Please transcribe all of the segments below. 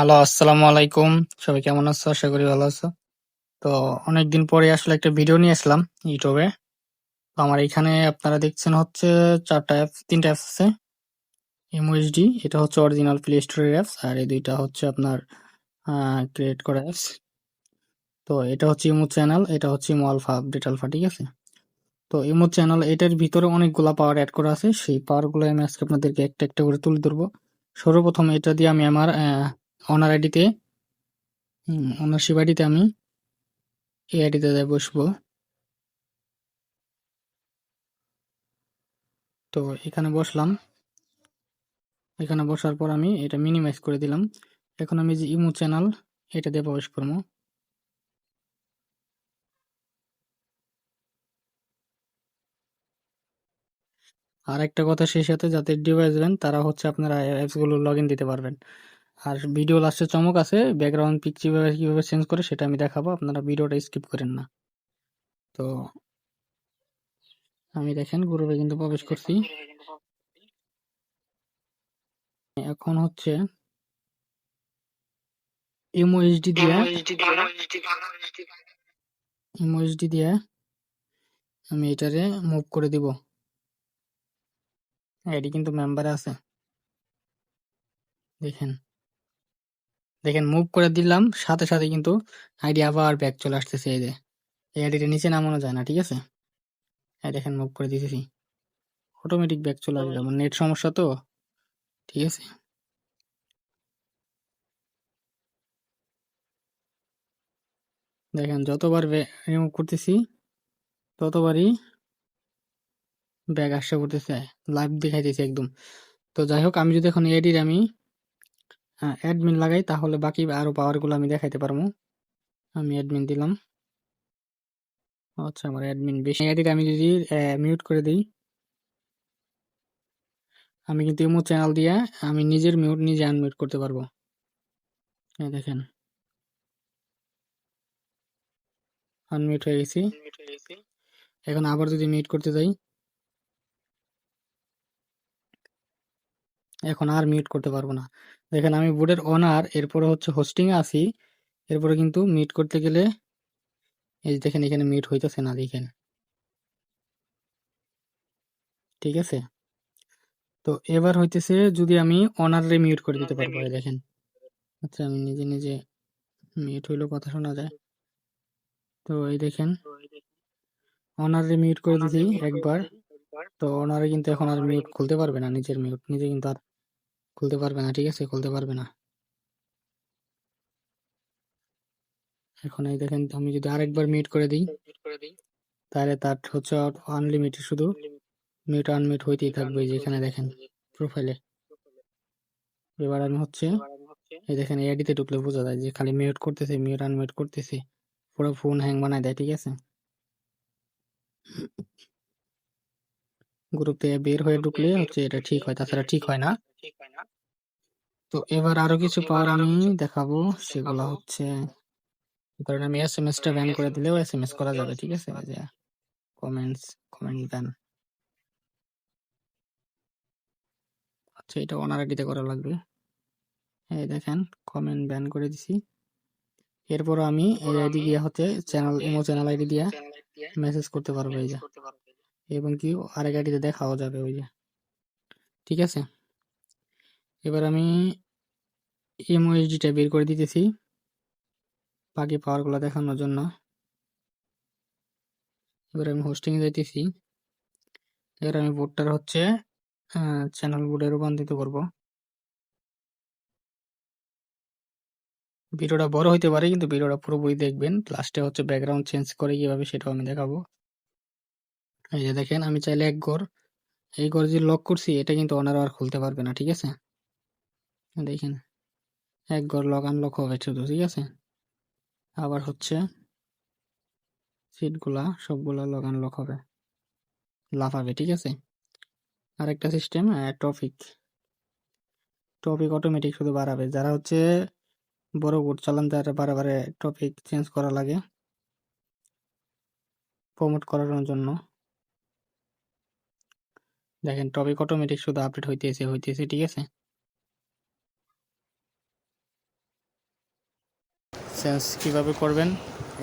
Hello আসসালামু আলাইকুম। সবাই কেমন আছো? আশা করি ভালো আছো। তো অনেকদিন পরে আসলে একটা ভিডিও নিয়ে আসলাম ইউটিউবে তো আমার এখানে আপনারা দেখছেন হচ্ছে চারটা অ্যাপস তিনটা অ্যাপস আছে। এমওএসডি এটা হচ্ছে অরিজিনাল প্লে স্টোরের অ্যাপস আর এই দুইটা হচ্ছে আপনার ক্রিয়েট করা অ্যাপস তো এটা হচ্ছে ইমো চ্যানেল এটা হচ্ছে ইমো আলফা আপডেট আলফা ঠিক আছে? তো ইমো চ্যানেল এটার ভিতরে অনেকগুলা পাওয়ার অ্যাড করা আছে। সেই পাওয়ারগুলো আমি আজকে আপনাদেরকে একটা একটা করে তুলে ধরবো। সর্বপ্রথম এটা দিয়ে আমি আমার অনার আইডিতে অনারশিপ আইডিতে আমি এই আইডিতে বসবো। তো এখানে বসলাম। এখানে বসার পর আমি এটা মিনিমাইজ করে দিলাম। এখন আমি যে ইমো চ্যানেল এটা দিয়ে প্রবেশ করব। আর একটা কথা সেই সাথে যাদের ডিভাইস দেন, তারা হচ্ছে আপনারা অ্যাপসগুলো লগ দিতে পারবেন। আর ভিডিও লাস্টে চমক আছে ব্যাকগ্রাউন্ড পিক কীভাবে কীভাবে চেঞ্জ করে সেটা আমি দেখাবো, আপনারা ভিডিওটা স্কিপ করেন না। তো আমি দেখেন গ্রুপে কিন্তু প্রবেশ করছি। এখন হচ্ছে ইমো এইচডি দিয়ে ইমো এইচডি দিয়ে আমি এটারে মুভ করে দিব। এটি কিন্তু মেম্বারে আছে। দেখেন। দেখেন মুভ করে দিলাম, সাথে সাথে কিন্তু আইডি আবার ব্যাক চলে আসতেছে এই যে। এই আইডিটা নিচে নামানো যায় না, ঠিক আছে? এই দেখেন মুভ করে দিতেছি। অটোমেটিক ব্যাক চলে আসবে, আমার নেট সমস্যা তো, ঠিক আছে? দেখেন যতবার রিমুভ করতেছি, ততবারই ব্যাগ আসতে করতেছে লাইভ দেখাইতেছে একদম। তো যাই হোক, আমি যদি এখন এডিট আমি অ্যাডমিন লাগাই, তাহলে বাকি আরও পাওয়ারগুলো আমি দেখাইতে পারব। আমি অ্যাডমিন দিলাম। আচ্ছা আমার অ্যাডমিন বেশি। এডিট আমি যদি মিউট করে দিই। আমি কিন্তু ইমো চ্যানেল দিয়ে আমি নিজের মিউট নিজে আনমিউট করতে পারব। হ্যাঁ দেখেন। আনমিউট হয়ে গেছি। এখন আবার যদি মিউট করতে যাই। এখন আর মিউট করতে পারব না। দেখেন আমি বোর্ডের অনার এরপরে হচ্ছে হোস্টিং আছি। এরপরে কিন্তু মিউট করতে গেলে এই দেখেন এখানে মিউট হইতেছে না দেখেন। ঠিক আছে? তো এবার হইতেছে যদি আমি অনারে মিউট করে দিতে পারব দেখেন। আচ্ছা আমি নিজে নিজে মিউট হইলেও কথা শোনা যায়। তো এই দেখেন অনারে মিউট করে দিতেই একবার। তো অনারে কিন্তু এখন আর মিউট খুলতে পারবে না নিজের মিউট নিজে কিন্তু আর খুলতে পারবে না, ঠিক আছে? খুলতে পারবে না। এখন এই দেখেন, আমি যদি আরেকবার মিউট করে দিই, তাহলে তার হচ্ছে আনলিমিটেড শুধু মিউট আনমিউট হইতেই থাকবে যেখানে দেখেন প্রোফাইলে এবার আমি হচ্ছে, এই দেখেন এডিতে ঢুকলে বোঝা যায় যে খালি মিউট করতেছে মিউট আনমিউট করতেছে, পুরো ফোন হ্যাং বানায় দেয়, ঠিক আছে? গ্রুপ থেকে বের হয়ে ঢুকলে হচ্ছে এটা ঠিক হয়, তাছাড়া ঠিক হয় না। তো এবার আরও কিছু পাওয়ার আমি দেখাবো সেগুলো হচ্ছে। ধরেন আমি এস এম এস টা ব্যান করে দিলেও এস এম এস করা যাবে ঠিক আছে? যে কমেন্টস কমেন্ট ব্যান আচ্ছা এটা ওনার আইডিতে করা লাগবে। এই দেখেন কমেন্ট ব্যান করে দিছি। এরপর আমি এই আইডি দিয়ে হচ্ছে চ্যানেল ইমো চ্যানেল আইডি দিয়ে মেসেজ করতে পারব এই যে। এবং কি আরেক আইডিতে দেখাও যাবে ওই যে। ঠিক আছে? এবার আমি এইচডিটা বের করে দিতেছি বাকি পাওয়ারগুলো দেখানোর জন্য। এবার আমি হোস্টিং এ যাইতেছি। এবার আমি বোর্ডটার হচ্ছে চ্যানেল বোর্ডে রূপান্তরিত করব। ভিডিওটা বড় হইতে পারে, কিন্তু ভিডিওটা পুরোপুরি দেখবেন। লাস্টে হচ্ছে ব্যাকগ্রাউন্ড চেঞ্জ করে কীভাবে সেটাও আমি দেখাবো। এই যে দেখেন, আমি চাইলে এক ঘর এই ঘর যে লক করছি, এটা কিন্তু ওনারা আর খুলতে পারবে না, ঠিক আছে? দেখেন, এক ঘর লক আনলক হবে শুধু ঠিক আছে? আবার হচ্ছে সিটগুলা সবগুলা লক আনলক হবে। লাফাবে, ঠিক আছে? আরেকটা সিস্টেম টপিক টপিক অটোমেটিক শুধু বাড়াবে। যারা হচ্ছে বড় বোর্ড চালান, তারা বারে বারে টপিক চেঞ্জ করা লাগে প্রমোট করানোর জন্য। দেখেন টপিক অটোমেটিক শুধু আপডেট হইতেছে হইতেছে, ঠিক আছে? চেঞ্জ কীভাবে করবেন?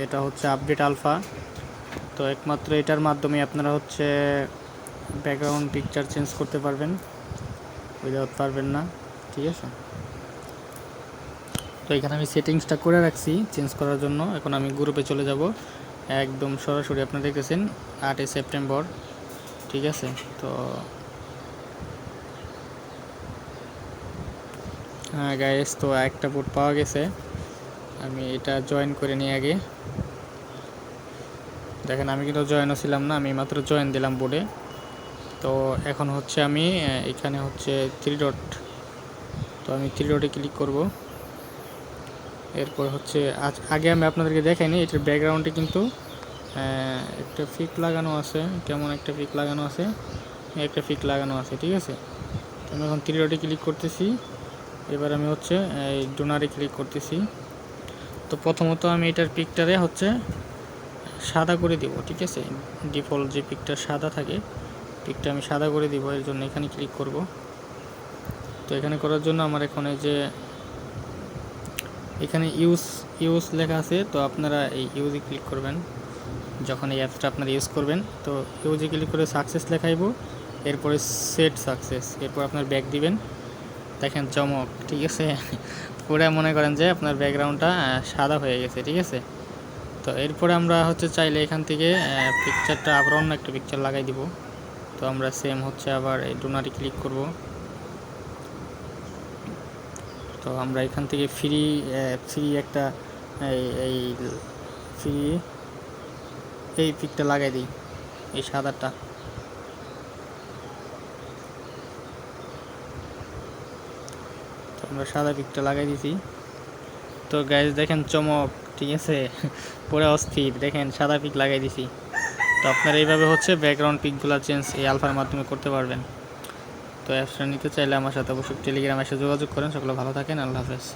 এটা হচ্ছে আপডেট আলফা তো একমাত্র এটার মাধ্যমে আপনারা হচ্ছে ব্যাকগ্রাউন্ড পিকচার চেঞ্জ করতে পারবেন। উইদাউট পারবেন না। ঠিক আছে? তো এখানে আমি সেটিংসটা করে রাখছি চেঞ্জ করার জন্য। এখন আমি গ্রুপে চলে যাব। একদম সরাসরি আপনারা দেখেছেন আটই সেপ্টেম্বর। ঠিক আছে? তো হ্যাঁ গাইস তো একটা বুট পাওয়া গেছে। আমি এটা জয়েন করে নিই আগে। দেখেন, আমি কিন্তু জয়েনও ছিলাম না, আমি মাত্র জয়েন দিলাম বোর্ডে তো এখন হচ্ছে আমি এখানে হচ্ছে থ্রি ডট তো আমি থ্রি ডটে ক্লিক করব। এরপর হচ্ছে, আজ, আগে আমি আপনাদেরকে দেখাইনি, এটার ব্যাকগ্রাউন্ডে কিন্তু একটা ফিক লাগানো আছে, কেমন একটা ফিক লাগানো আছে, একটা ফিক লাগানো আছে, ঠিক আছে? আমি এখন থ্রি ডটে ক্লিক করতেছি। এবার আমি হচ্ছে, এই ডোনারে ক্লিক করতেছি। তো প্রথমত আমি এটার পিকটারে হচ্ছে সাদা করে দিব, ঠিক আছে? ডিফল্ট যে পিকটা সাদা থাকে, পিকটা আমি সাদা করে দিব, এর জন্য এখানে ক্লিক করব। তো এখানে করার জন্য আমার এখানে যে এখানে ইউজ ইউজ লেখা আছে, তো আপনারা এই ইউজে ক্লিক করবেন। যখন এই অ্যাপসটা আপনারা ইউজ করবেন, তো ইউজে ক্লিক করে সাকসেস লেখাইব, এরপরে সেট সাকসেস এরপর আপনার ব্যাক দিবেন। দেখেন চমক, ঠিক আছে? পুরো মনে করেন যে আপনার ব্যাকগ্রাউন্ডটা সাদা হয়ে গেছে, ঠিক আছে? তো এরপরে আমরা হচ্ছে চাইলে এখান থেকে পিকচারটা আবার অন্য একটা পিকচার লাগাই দিব। তো আমরা সেম হচ্ছে আবার এই ডোনারি ক্লিক করব। তো আমরা এখান থেকে ফ্রি ফ্রি একটা, এই এই ফ্রি এই পিকটা লাগাই দিই, এই সাদাটা। আমরা সাদা পিকটা লাগাই দিছি। তো গাইজ দেখেন চমক, ঠিক আছে? পুরো অস্থির, দেখেন সাদা পিক লাগাই দিছি। তো আপনারা এইভাবে হচ্ছে ব্যাকগ্রাউন্ড পিকগুলো চেঞ্জ এই আলফার মাধ্যমে করতে পারবেন। তো অ্যাপসটা নিতে চাইলে আমার সাথে অবশ্যই টেলিগ্রাম এসে যোগাযোগ করেন। সকলে ভালো থাকেন, আল্লাহ হাফেজ।